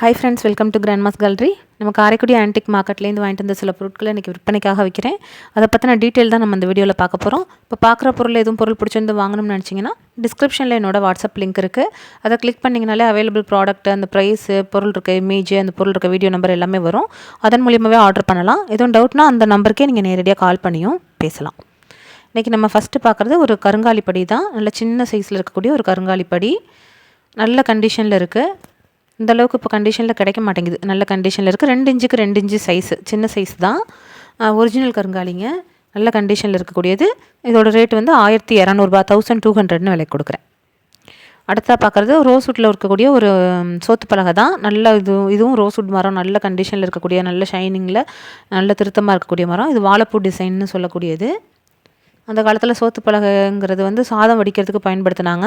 Hi friends welcome to grand mass gallery நம்ம Karaikudi antique மார்க்கெட்லேருந்து வாங்கிட்டு வந்த சில பொருட்களை இன்றைக்கி விற்பனைக்காக வைக்கிறேன். அதை பற்றின டீட்டெயில் தான் நம்ம இந்த வீடியோவில் பார்க்க போகிறோம் இப்போ பார்க்குற பொருள் எதுவும் பொருள் பிடிச்சிருந்து வாங்கணும்னு நினச்சிங்கன்னா டிஸ்கிரிப்ஷனில் என்னோட வாட்ஸ்அப் லிங்க் இருக்குது அதை கிளிக் பண்ணிங்கனாலே அவைலபிள் ப்ராடக்ட் அந்த ப்ரைஸு பொருள் இருக்க இமேஜ் அந்த பொருள் இருக்க வீடியோ நம்பர் எல்லாமே வரும். அதன் மூலியமாகவே ஆர்டர் பண்ணலாம். எதுவும் டவுட்னா அந்த நம்பருக்கே நீங்கள் நேரடியாக கால் பண்ணியும் பேசலாம். இன்றைக்கி நம்ம ஃபஸ்ட்டு பார்க்குறது ஒரு கருங்காலி படி தான். நல்ல சின்ன சைஸில் இருக்கக்கூடிய ஒரு கருங்காலி படி. நல்ல கண்டிஷனில் இருக்குது இந்த அளவுக்கு இப்போ கண்டிஷனில் கிடைக்க மாட்டேங்குது. நல்ல கண்டிஷனில் இருக்குது ரெண்டு இன்ச்சுக்கு ரெண்டு இன்ச்சு சைஸு சின்ன சைஸ் தான். ஒரிஜினல் கருங்காலிங்க. நல்ல கண்டிஷனில் இருக்கக்கூடியது. இதோட ரேட் வந்து ஆயிரத்தி இரநூறுபா தௌசண்ட் டூ ஹண்ட்ரட்னு விலை கொடுக்குறேன். அடுத்தா பார்க்குறது ரோஸ்வுட்டில் இருக்கக்கூடிய ஒரு சோத்து பலகை தான். நல்ல இது இதுவும் ரோஸ்வுட் மரம். நல்ல கண்டிஷனில் இருக்கக்கூடிய நல்ல ஷைனிங்கில் நல்ல திருத்தமாக இருக்கக்கூடிய மரம். இது வாழைப்பூ டிசைன்னு சொல்லக்கூடியது. அந்த காலத்தில் சோத்து பலகைங்கிறது வந்து சாதம் வடிக்கிறதுக்கு பயன்படுத்தினாங்க.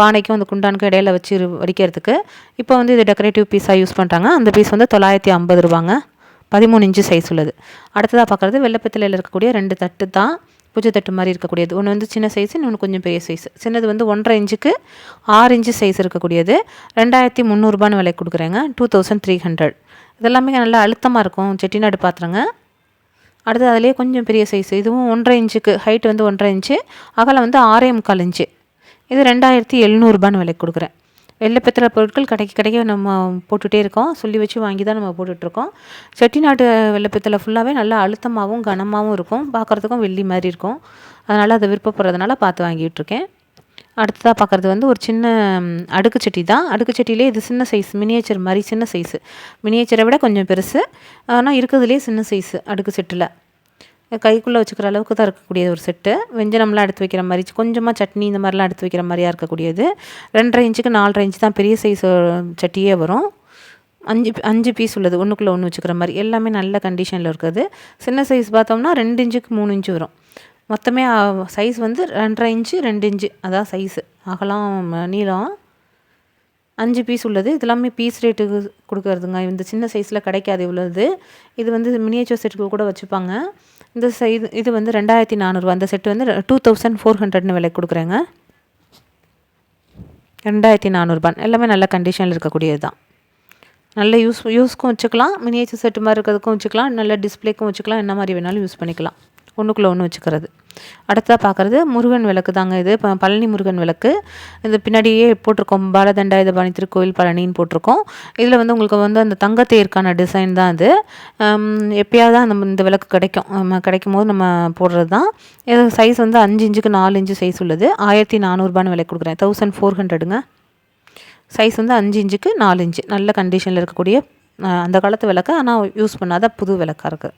பானைக்கும் அந்த குண்டானுக்கும் இடையில வச்சு வடிக்கிறதுக்கு. இப்போ வந்து இது டெக்கரேட்டிவ் பீஸாக யூஸ் பண்ணுறாங்க அந்த பீஸ் வந்து தொள்ளாயிரத்தி ஐம்பது ரூபாங்க. பதிமூணு இன்ச்சு சைஸ் உள்ளது. அடுத்ததாக பார்க்குறது வெள்ளப்பத்திலையில் இருக்கக்கூடிய ரெண்டு தட்டு தான் பூஜை தட்டு மாதிரி இருக்கக்கூடியது. ஒன்று வந்து சின்ன சைஸ் இன்னொன்று கொஞ்சம் பெரிய சைஸ் சின்னது வந்து ஒன்றரை இன்ச்சுக்கு ஆறு இன்ச்சு சைஸ் இருக்கக்கூடியது. ரெண்டாயிரத்தி முந்நூறுபான்னு விலை கொடுக்குறேங்க. டூ தௌசண்ட் த்ரீ ஹண்ட்ரட் இதெல்லாமே நல்லா அழுத்தமாக இருக்கும். செட்டிநாடு பாத்திரங்க. அடுத்து அதிலே கொஞ்சம் பெரிய சைஸ் இதுவும் ஒன்றரை இன்ச்சுக்கு ஹைட் வந்து ஒன்றரை இன்ச்சு அகலம் வந்து ஆறே முக்கால் இன்ச்சு. இது ரெண்டாயிரத்தி எழுநூறுபான்னு விலை கொடுக்குறேன். வெள்ளை பித்தளை பொருட்கள் கடைக்கு கடைக்கு நம்ம போட்டுகிட்டே இருக்கோம். சொல்லி வச்சு வாங்கி தான் நம்ம போட்டுட்ருக்கோம் செட்டிநாட்டு வெள்ளை பித்தளை ஃபுல்லாகவே நல்லா அழுத்தமாகவும் கனமாகவும் இருக்கும். பார்க்குறதுக்கும் வெள்ளி மாதிரி இருக்கும். அதனால் அதை விருப்பப்படுறதுனால பார்த்து வாங்கிட்டுருக்கேன் அடுத்ததாக பார்க்குறது வந்து ஒரு சின்ன அடுக்கு சட்டி தான். அடுக்கு சட்டிலே இது சின்ன சைஸ் மினியேச்சர் மாதிரி சின்ன சைஸு மினியேச்சரை விட கொஞ்சம் பெருசு. ஆனால் இருக்கிறதுலே சின்ன சைஸு அடுக்கு செட்டில். கைக்குள்ளே வச்சுக்கிற அளவுக்கு தான் இருக்கக்கூடிய ஒரு செட்டு. வெஞ்சனம்லாம் எடுத்து வைக்கிற மாதிரி கொஞ்சமாக சட்னி இந்த மாதிரிலாம் எடுத்து வைக்கிற மாதிரியா இருக்கக்கூடியது. ரெண்டரை இன்ச்சுக்கு நாலரை இன்ச்சு தான் பெரிய சைஸ் சட்டியே வரும். அஞ்சு அஞ்சு பீஸ் உள்ளது ஒன்றுக்குள்ளே ஒன்று வச்சுக்கிற மாதிரி. எல்லாமே நல்ல கண்டிஷனில் இருக்குது. சின்ன சைஸ் பார்த்தோம்னா ரெண்டு இன்ச்சுக்கு மூணு இன்ச்சு வரும். மொத்தமே சைஸ் வந்து ரெண்டரை இன்ச்சு ரெண்டு இன்ச்சு. அதான் சைஸு அகலம் ம, நீளம். அஞ்சு பீஸ் உள்ளது. இதெல்லாமே பீஸ் ரேட்டுக்கு கொடுக்கறதுங்க. இந்த சின்ன சைஸில் கிடைக்காது இவ்வளோது இது வந்து மினியேச்சர் செட்டுக்கு கூட வச்சுப்பாங்க. இந்த சை இது வந்து ரெண்டாயிரத்தி நானூறுரூவா அந்த செட்டு வந்து டூ தௌசண்ட் ஃபோர் ஹண்ட்ரட்னு விலை கொடுக்குறேங்க. ரெண்டாயிரத்தி நானூறுபா எல்லாமே நல்ல கண்டிஷனில் இருக்கக்கூடியது தான். நல்ல யூஸ் யூஸ்க்கும் வச்சுக்கலாம். மினியேச்சர் செட்டு மாதிரி இருக்கிறதுக்கும் வச்சுக்கலாம். நல்ல டிஸ்ப்ளேக்கும் வச்சுக்கலாம். என்ன மாதிரி வேணாலும் யூஸ் பண்ணிக்கலாம். ஒன்றுக்குள்ளே ஒன்று வச்சுக்கிறது. அடுத்ததாக பார்க்குறது முருகன் விளக்கு தாங்க இது. இப்போ பழனி முருகன் விளக்கு. இது பின்னாடியே போட்டிருக்கோம். பாலதண்டாயுதபாணி திருக்கோயில் பழனின்னு போட்டிருக்கோம். இதில் வந்து உங்களுக்கு வந்து அந்த தங்கத்தேருக்கான டிசைன் தான் அது எப்பயாவது தான் நம்ம இந்த விளக்கு கிடைக்கும். நம்ம கிடைக்கும் போது நம்ம போடுறது தான் இது சைஸ் வந்து அஞ்சு இன்ச்சுக்கு நாலு இன்ச்சு சைஸ் உள்ளது. ஆயிரத்தி நானூறுபான்னு விலை கொடுக்குறேன். தௌசண்ட் ஃபோர் ஹண்ட்ரடுங்க சைஸ் வந்து அஞ்சு இன்ச்சுக்கு நாலு இன்ச்சு. நல்ல கண்டிஷனில் இருக்கக்கூடிய அந்த காலத்து விளக்கு. ஆனால் யூஸ் பண்ணாத புது விளக்காக இருக்குது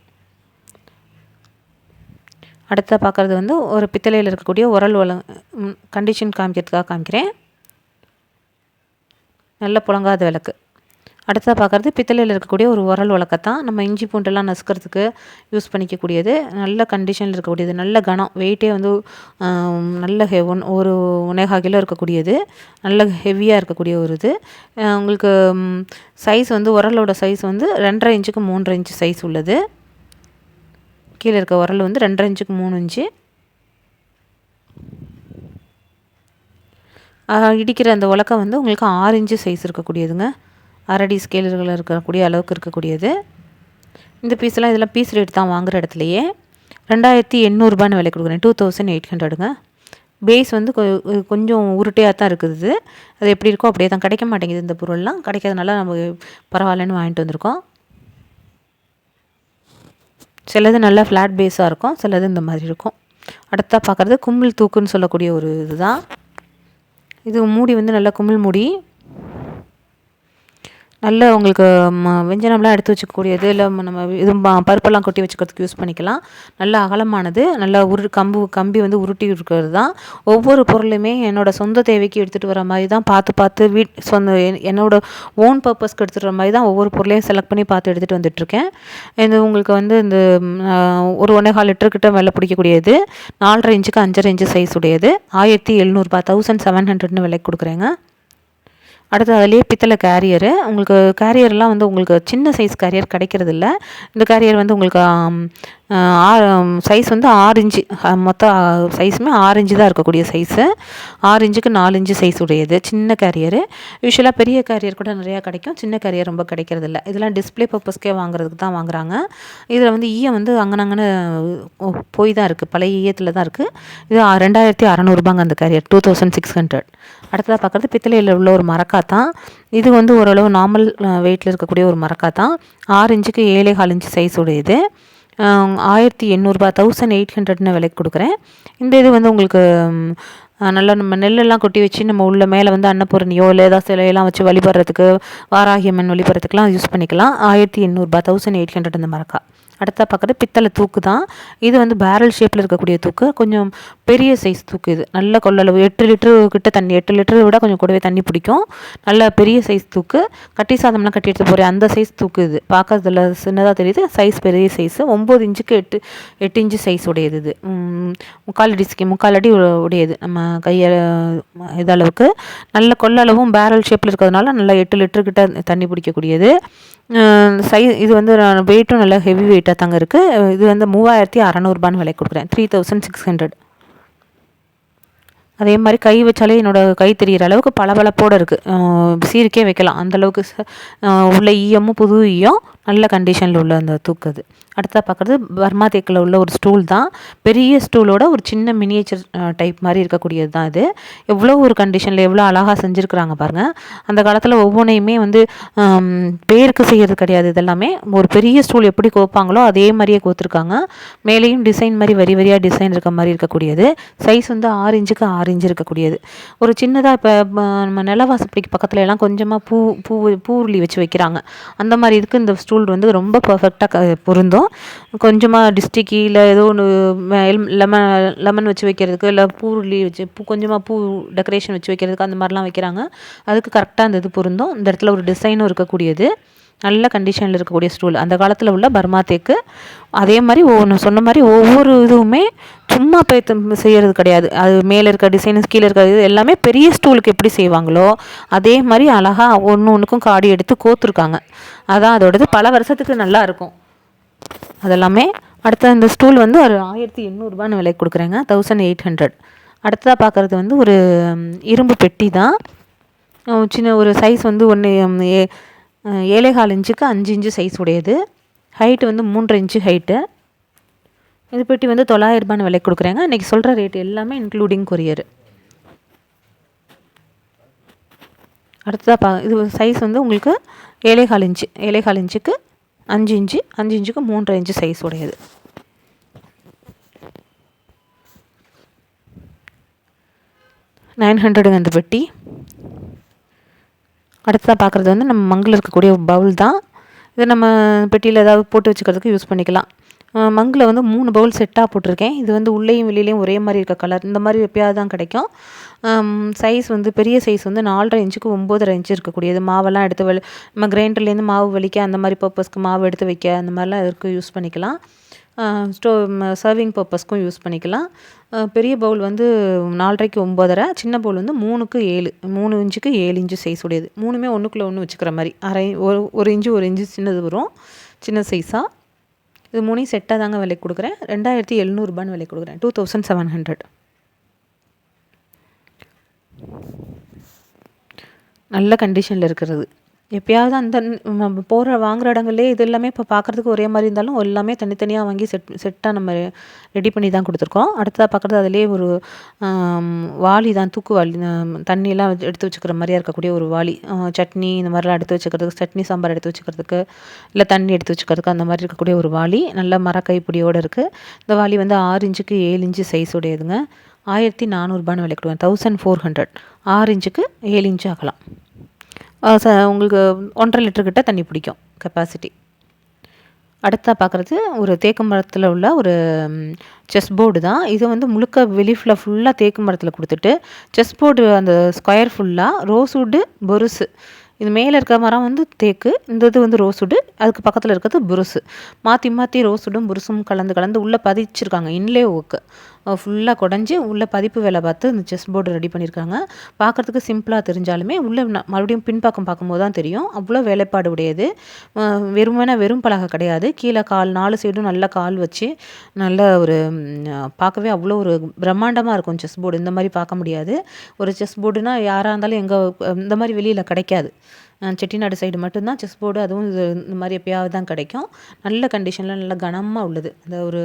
அடுத்த பார்க்குறது வந்து ஒரு பித்தளையில் இருக்கக்கூடிய உரல் வள கண்டிஷன் காமிக்கிறதுக்காக காமிக்கிறேன். நல்ல புழங்காத விளக்கு. அடுத்ததாக பார்க்குறது பித்தளையில் இருக்கக்கூடிய ஒரு உரல் வழக்கத்தான். நம்ம இஞ்சி பூண்டெல்லாம் நசுக்கிறதுக்கு யூஸ் பண்ணிக்கக்கூடியது. நல்ல கண்டிஷனில் இருக்கக்கூடியது. நல்ல கனம் வெயிட்டே வந்து நல்ல ஹெ ஒன் ஒரு ஒன்னேகா கிலோ இருக்கக்கூடியது. நல்ல ஹெவியாக இருக்கக்கூடிய ஒரு இது. உங்களுக்கு சைஸ் வந்து உரலோட சைஸ் வந்து ரெண்டரை இன்ச்சுக்கு மூன்றரை இன்ச்சு சைஸ் உள்ளது. கீழே இருக்க உரல் வந்து ரெண்டரை இன்ச்சுக்கு மூணு இன்ச்சு. இடிக்கிற அந்த உலக்கம் வந்து உங்களுக்கு ஆறு இன்ச்சு சைஸ் இருக்கக்கூடியதுங்க. அரடி ஸ்கேலர்களில் இருக்கக்கூடிய அளவுக்கு இருக்கக்கூடியது. இந்த பீஸ்லாம் இதெல்லாம் பீஸ் ரேட் தான் வாங்குகிற இடத்துலையே. ரெண்டாயிரத்தி எண்ணூறுபான்னு விலை கொடுக்குறேன். டூ தௌசண்ட் எயிட் ஹண்ட்ரடுங்க பேஸ் வந்து கொ- கொஞ்சம் உருட்டையாக தான் இருக்குது. அது எப்படி இருக்கோ அப்படியே தான். கிடைக்க மாட்டேங்குது இந்த பொருள்லாம். கிடைக்காதனால நம்ம பரவாயில்லன்னு வாங்கிட்டு வந்திருக்கோம். சிலது நல்லா ஃப்ளாட் பேஸாக இருக்கும் சிலது இந்த மாதிரி இருக்கும். அடுத்தா பார்க்குறது கும்பிள் தூக்குன்னு சொல்லக்கூடிய ஒரு இதுதான். இது மூடி வந்து நல்லா குமிழ் மூடி நல்ல உங்களுக்கு ம, வெஞ்சனம்லாம் எடுத்து வச்சுக்கக்கூடியது இல்லை நம்ம இது பருப்பெல்லாம் கொட்டி வச்சுக்கிறதுக்கு யூஸ் பண்ணிக்கலாம். நல்ல அகலமானது நல்ல உரு கம்பு கம்பி வந்து உருட்டி இருக்கிறது தான் ஒவ்வொரு பொருளுமே என்னோடய சொந்த தேவைக்கு எடுத்துகிட்டு வர மாதிரி தான் பார்த்து பார்த்து வீட் சொந்த என்னோட ஓன் பர்பஸ்க்கு எடுத்துகிட்டு வர மாதிரி தான் ஒவ்வொரு பொருளையும் செலக்ட் பண்ணி பார்த்து எடுத்துகிட்டு வந்துட்டுருக்கேன். இது உங்களுக்கு வந்து இந்த ஒரு ஒன்றே கால் லிட்டர்கிட்ட விலை பிடிக்கக்கூடியது. நாலரை இன்ச்சுக்கு அஞ்சரை இன்ச்சு சைஸ் உடையது. ஆயிரத்தி எழுநூறுபா தௌசண்ட் செவன் ஹண்ட்ரட்னு விலைக்கு கொடுக்குறேங்க. அடுத்து அதுலேயே பித்தளை கேரியரு உங்களுக்கு கேரியர்லாம் வந்து உங்களுக்கு சின்ன சைஸ் கேரியர் கிடைக்கிறதில்ல. இந்த கேரியர் வந்து உங்களுக்கு சைஸ் வந்து ஆறு இன்ச்சு. மொத்தம் சைஸுமே ஆறு இன்ச்சு தான் இருக்கக்கூடிய சைஸு ஆறு இன்ச்சுக்கு நாலு இன்ச்சு சைஸ் உடையது. சின்ன கேரியரு யூஸ்வலாக பெரிய கேரியர் கூட நிறையா கிடைக்கும். சின்ன கேரியர் ரொம்ப கிடைக்கிறது இல்லை இதெல்லாம் டிஸ்பிளே பர்பஸ்க்கே வாங்குறதுக்கு தான் வாங்குறாங்க. இதில் வந்து e ஈயம் வந்து அங்கனங்கன்னு போய் தான் இருக்குது பழைய e ஈயத்தில் தான் இருக்குது இது ரெண்டாயிரத்தி அறநூறுபாங்க அந்த carrier two thousand six hundred அடுத்ததாக பார்க்குறது பித்தளையில் உள்ள ஒரு மரக்கா தான். இது வந்து ஓரளவு நார்மல் வெயிட்டில் இருக்கக்கூடிய ஒரு மரக்கா தான். ஆறு இன்ச்சுக்கு ஏழே கால் இன்ச்சு சைஸ் உடையது. ஆயிரத்தி எண்ணூறுபா தௌசண்ட் எயிட் ஹண்ட்ரட்னு விலைக்கு கொடுக்குறேன். இந்த இது வந்து உங்களுக்கு நல்லா நம்ம நெல்லெல்லாம் கொட்டி வச்சு நம்ம உள்ள மேலே வந்து அன்னபூரணியோ இல்லை ஏதாவது சிலையெல்லாம் வச்சு வழிபடுறதுக்கு வாராகியம்மன் வழிபடுறதுக்குலாம் யூஸ் பண்ணிக்கலாம். ஆயிரத்தி எண்ணூறுபா தௌசண்ட் எயிட் ஹண்ட்ரட் இந்த மரக்கா. அடுத்தா பார்க்குறது பித்தளை தூக்கு தான். இது வந்து பேரல் ஷேப்பில் இருக்கக்கூடிய தூக்கு. கொஞ்சம் பெரிய சைஸ் தூக்கு இது. நல்ல கொள்ளளவு எட்டு லிட்டரு கிட்ட தண்ணி எட்டு லிட்டரு விட கொஞ்சம் கூடவே தண்ணி பிடிக்கும். நல்ல பெரிய சைஸ் தூக்கு. கட்டி சாதம்லாம் கட்டி எடுத்து போகிறேன் அந்த சைஸ் தூக்கு இது. பார்க்கறதுல சின்னதாக தெரியுது. சைஸ் பெரிய சைஸு ஒம்பது இன்ச்சுக்கு எட்டு எட்டு இன்ச்சு சைஸ் உடையது இது. முக்கால் அடி முக்கால் அடி உடையது. நம்ம கையை இதளவுக்கு நல்ல கொள்ளளவும் பேரல் ஷேப்பில் இருக்கிறதுனால நல்லா எட்டு லிட்டரு கிட்ட தண்ணி பிடிக்கக்கூடியது. சை இது வந்து வெயிட்டும் நல்லா ஹெவி வெயிட்டாக தாங்க இருக்குது இது வந்து மூவாயிரத்தி அறநூறுபான்னு விலை கொடுக்குறேன். த்ரீ தௌசண்ட் சிக்ஸ் ஹண்ட்ரட் அதே மாதிரி கை வச்சாலே என்னோடய கை தெரிகிற அளவுக்கு பளபளப்போடு இருக்குது சீருக்கே வைக்கலாம். அந்தளவுக்கு உள்ள ஈயமும் புது ஈயம் நல்ல கண்டிஷனில் உள்ள அந்த தூக்கு அது. அடுத்ததாக பார்க்குறது பர்மா தேக்கில் உள்ள ஒரு ஸ்டூல் தான். பெரிய ஸ்டூலோட ஒரு சின்ன மினியேச்சர் டைப் மாதிரி இருக்கக்கூடியது தான் இது. எவ்வளோ ஒரு கண்டிஷனில் எவ்வளோ அழகாக செஞ்சுருக்குறாங்க பாருங்கள் அந்த காலத்தில் ஒவ்வொன்றையுமே வந்து பேருக்கு செய்கிறது கிடையாது இதெல்லாமே. ஒரு பெரிய ஸ்டூல் எப்படி கோப்பாங்களோ அதே மாதிரியே கோத்துருக்காங்க. மேலேயும் டிசைன் மாதிரி வரி வரியாக டிசைன் இருக்க மாதிரி இருக்கக்கூடியது. சைஸ் வந்து ஆறு இன்ச்சுக்கு ஆறு இன்ச்சு இருக்கக்கூடியது. ஒரு சின்னதாக இப்போ நம்ம நிலவாசப்படிக்கு பக்கத்தில் எல்லாம் கொஞ்சமாக பூ பூ பூர்லி வச்சு வைக்கிறாங்க. அந்த மாதிரி இதுக்கு இந்த ஸ்டூல் வந்து ரொம்ப பர்ஃபெக்டாக பொருந்தும். கொஞ்சமாக டிஸ்டிக்கி இல்லை ஏதோ ஒன்று லெமன் லெமன் வச்சு வைக்கிறதுக்கு இல்லை பூருளி வச்சு பூ கொஞ்சமாக பூ டெக்கரேஷன் வச்சு வைக்கிறதுக்கு அந்த மாதிரிலாம் வைக்கிறாங்க. அதுக்கு கரெக்டாக அந்த இது பொருந்தும். இந்த இடத்துல ஒரு டிசைனும் இருக்கக்கூடியது. நல்ல கண்டிஷனில் இருக்கக்கூடிய ஸ்டூல் அந்த காலத்தில் உள்ள பர்மா தேக்கு. அதே மாதிரி ஒவ்வொன்று சொன்ன மாதிரி ஒவ்வொரு இதுவுமே சும்மா போய் செய்கிறது கிடையாது. அது மேலே இருக்க டிசைன்ஸ் கீழே இருக்க இது எல்லாமே பெரிய ஸ்டூலுக்கு எப்படி செய்வாங்களோ அதே மாதிரி அழகாக ஒன்று ஒன்றுக்கும் காடி எடுத்து கோத்துருக்காங்க. அதான் அதோடது. பல வருஷத்துக்கு நல்லா இருக்கும். அதெல்லாமே அடுத்த இந்த ஸ்டூல் வந்து ஒரு ஆயிரத்தி எண்ணூறுபான்னு விலை கொடுக்குறேங்க. தௌசண்ட் எயிட் ஹண்ட்ரட் அடுத்ததாக பார்க்குறது வந்து ஒரு இரும்பு பெட்டி தான். சின்ன ஒரு சைஸ் வந்து ஒன்று ஏ ஏழேகால் இன்ச்சுக்கு அஞ்சு இன்ச்சு சைஸ் உடையது. ஹைட்டு வந்து மூன்றரை இன்ச்சு ஹைட்டு இது பெட்டி வந்து தொள்ளாயிரரூபான்னு விலை கொடுக்குறேங்க. இன்றைக்கி சொல்கிற ரேட் எல்லாமே இன்க்ளூடிங் கொரியர் அடுத்ததாக பா இது சைஸ் வந்து உங்களுக்கு ஏழேகால் இன்ச்சு ஏழேகால் இன்ச்சுக்கு அஞ்சு இன்ச்சு அஞ்சு இன்ச்சுக்கு மூன்றரை இன்ச்சு சைஸ் உடையது. நைன் ஹண்ட்ரடுங்க அந்த பெட்டி. அடுத்ததாக பார்க்குறது வந்து நம்ம மங்கில் இருக்கக்கூடிய பவுல் தான். இதை நம்ம பெட்டியில் ஏதாவது போட்டு வச்சுக்கிறதுக்கு யூஸ் பண்ணிக்கலாம். மங்கில் வந்து மூணு பவுல் செட்டாக போட்டிருக்கேன். இது வந்து உள்ளேயும் வெளியிலையும் ஒரே மாதிரி இருக்க கலர் இந்த மாதிரி எப்பயாவது தான் கிடைக்கும். சைஸ் வந்து பெரிய சைஸ் வந்து நாலரை இன்ச்சுக்கு ஒம்போதரை இன்ச்சு இருக்கக்கூடியது. மாவெல்லாம் எடுத்து வலி நம்ம கிரைண்டர்லேருந்து மாவு வலிக்க அந்த மாதிரி பர்பஸ்க்கு மாவு எடுத்து வைக்க அந்த மாதிரிலாம் இருக்கும் யூஸ் பண்ணிக்கலாம். ஸ்டோ சர்விங் பர்பஸ்க்கும் யூஸ் பண்ணிக்கலாம். பெரிய பவுல் வந்து நாலரைக்கு ஒம்போதரை சின்ன பவுல் வந்து மூணுக்கு ஏழு மூணு இன்ச்சுக்கு ஏழு இன்ச்சு சைஸ் உடையது. மூணுமே ஒன்றுக்குள்ளே ஒன்று வச்சுக்கிற மாதிரி. அரை ஒரு ஒரு இன்ச்சு ஒரு இன்ச்சு சின்னது வரும். சின்ன சைஸாக இது மூணையும் செட்டாக தாங்க விலைக்கு கொடுக்குறேன். ரெண்டாயிரத்தி எழுநூறுபான்னு விலைக்கு கொடுக்குறேன். டூ தௌசண்ட் செவன் ஹண்ட்ரட் நல்ல கண்டிஷனில் இருக்கிறது. எப்பயாவது அந்த நம்ம போகிற வாங்குகிற இடங்கள்லே இது எல்லாமே இப்போ பார்க்குறதுக்கு ஒரே மாதிரி இருந்தாலும் எல்லாமே தனித்தனியாக வாங்கி செட் செட்டாக நம்ம ரெடி பண்ணி தான் கொடுத்துருக்கோம். அடுத்ததாக பார்க்குறது அதிலே ஒரு வாளி தான் தூக்கு வாளி தண்ணியெல்லாம் எடுத்து வச்சுக்கிற மாதிரியாக இருக்கக்கூடிய ஒரு வாளி. சட்னி இந்த மாதிரிலாம் எடுத்து வச்சுக்கிறதுக்கு சட்னி சாம்பார் எடுத்து வச்சுக்கிறதுக்கு இல்லை தண்ணி எடுத்து வச்சுக்கிறதுக்கு அந்த மாதிரி இருக்கக்கூடிய ஒரு வாளி. நல்ல மரக்கைப்பிடியோடு இருக்குது இந்த வாளி வந்து ஆறு இன்ச்சுக்கு ஏழு இன்ச்சு சைஸ் உடையதுங்க. ஆயிரத்தி நானூறுபான்னு விலை கொடுவேன் தௌசண்ட் ஃபோர் ஹண்ட்ரட் ஆறு இன்ச்சுக்கு ஏழு இன்ச்சு ஆகலாம். ச உங்களுக்கு ஒன்றரை லிட்டர் கிட்ட தண்ணி பிடிக்கும் கெப்பாசிட்டி அடுத்தா பார்க்குறது ஒரு தேக்கு மரத்தில் உள்ள ஒரு செஸ் போர்டு தான். இது வந்து முழுக்க வெளிஃபில் ஃபுல்லாக தேக்கு மரத்தில் கொடுத்துட்டு செஸ் போர்டு அந்த ஸ்கொயர் ஃபுல்லாக ரோஸ்வுட்டு பொருசு. இது மேலே இருக்க மரம் வந்து தேக்கு இந்த இது வந்து ரோஸ்வுட்டு அதுக்கு பக்கத்தில் இருக்கிறது புருசு. மாற்றி மாற்றி ரோஸ்வுட்டும் புருசும் கலந்து கலந்து உள்ளே பதிச்சிருக்காங்க இன்லே ஓக்கு ஃபுல்லாக குடஞ்சி உள்ளே பதிப்பு வேலை பார்த்து இந்த செஸ் போர்டு ரெடி பண்ணியிருக்காங்க. பார்க்குறதுக்கு சிம்பிளாக தெரிஞ்சாலுமே உள்ளே மறுபடியும் பின்பக்கம் பார்க்கும்போது தான் தெரியும். அவ்வளோ வேலைப்பாடு உடையது. வெறுமனா வெறும் பலகை கிடையாது. கீழே கால் நாலு சைடும் நல்ல கால் வச்சு நல்ல ஒரு பார்க்கவே அவ்வளோ ஒரு பிரம்மாண்டமாக இருக்கும் செஸ் போர்டு இந்த மாதிரி பார்க்க முடியாது. ஒரு செஸ் போர்டுனால் யாராக இருந்தாலும் எங்கே இந்த மாதிரி வெளியில் கிடைக்காது. செட்டிநாடு சைடு மட்டும்தான் செஸ் போர்டு அதுவும் இது இந்த மாதிரி எப்பயாவது தான் கிடைக்கும். நல்ல கண்டிஷனில் நல்ல கனமாக உள்ளது. அந்த ஒரு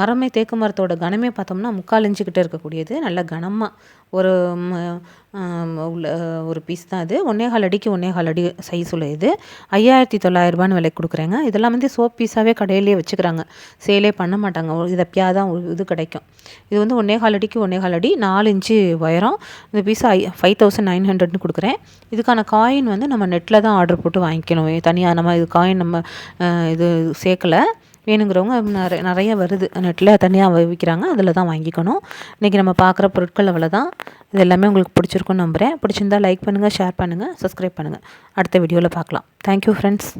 மரமே தேக்கு மரத்தோட கனமே பார்த்தோம்னா முக்கால் இன்ச்சுக்கிட்ட இருக்கக்கூடியது. நல்ல கனமாக ஒரு உள்ள ஒரு பீஸ் தான் இது. ஒன்னேகால் அடிக்கு ஒன்னேகால் அடி சைஸ் உள்ள இது. ஐயாயிரத்தி தொள்ளாயிரரூபான்னு விலைக்கு கொடுக்குறேங்க. இதெல்லாம் வந்து சோப் பீஸாகவே கடையிலே வச்சுக்கிறாங்க. சேலே பண்ண மாட்டாங்க. இது எப்பயாவது தான் இது கிடைக்கும். இது வந்து ஒன்னேகால் அடிக்கு ஒன்னேகால் அடி நாலு இன்ச்சு உயரம். இந்த பீஸ் ஐ ஃபைவ் தௌசண்ட் நைன் ஹண்ட்ரட்னு கொடுக்குறேன். இதுக்கான காயின் வந்து நம்ம நெட்டில் தான் ஆர்டர் போட்டு வாங்கிக்கணும். தனியாக நம்ம இது காயின் நம்ம இது சேர்க்கலை. வேணுங்கிறவங்க நிறைய நிறைய வருது. நெட்டில் தனியாக விற்கிறாங்க அதில் தான் வாங்கிக்கணும். இன்றைக்கி நம்ம பார்க்குற பொருட்கள் அவ்வளோதான் இது எல்லாமே உங்களுக்கு பிடிச்சிருக்குன்னு நம்புகிறேன் பிடிச்சிருந்தா லைக் பண்ணுங்கள் ஷேர் பண்ணுங்கள் சப்ஸ்கிரைப் பண்ணுங்கள் அடுத்த வீடியோவில் பார்க்கலாம் தேங்க்யூ ஃப்ரெண்ட்ஸ்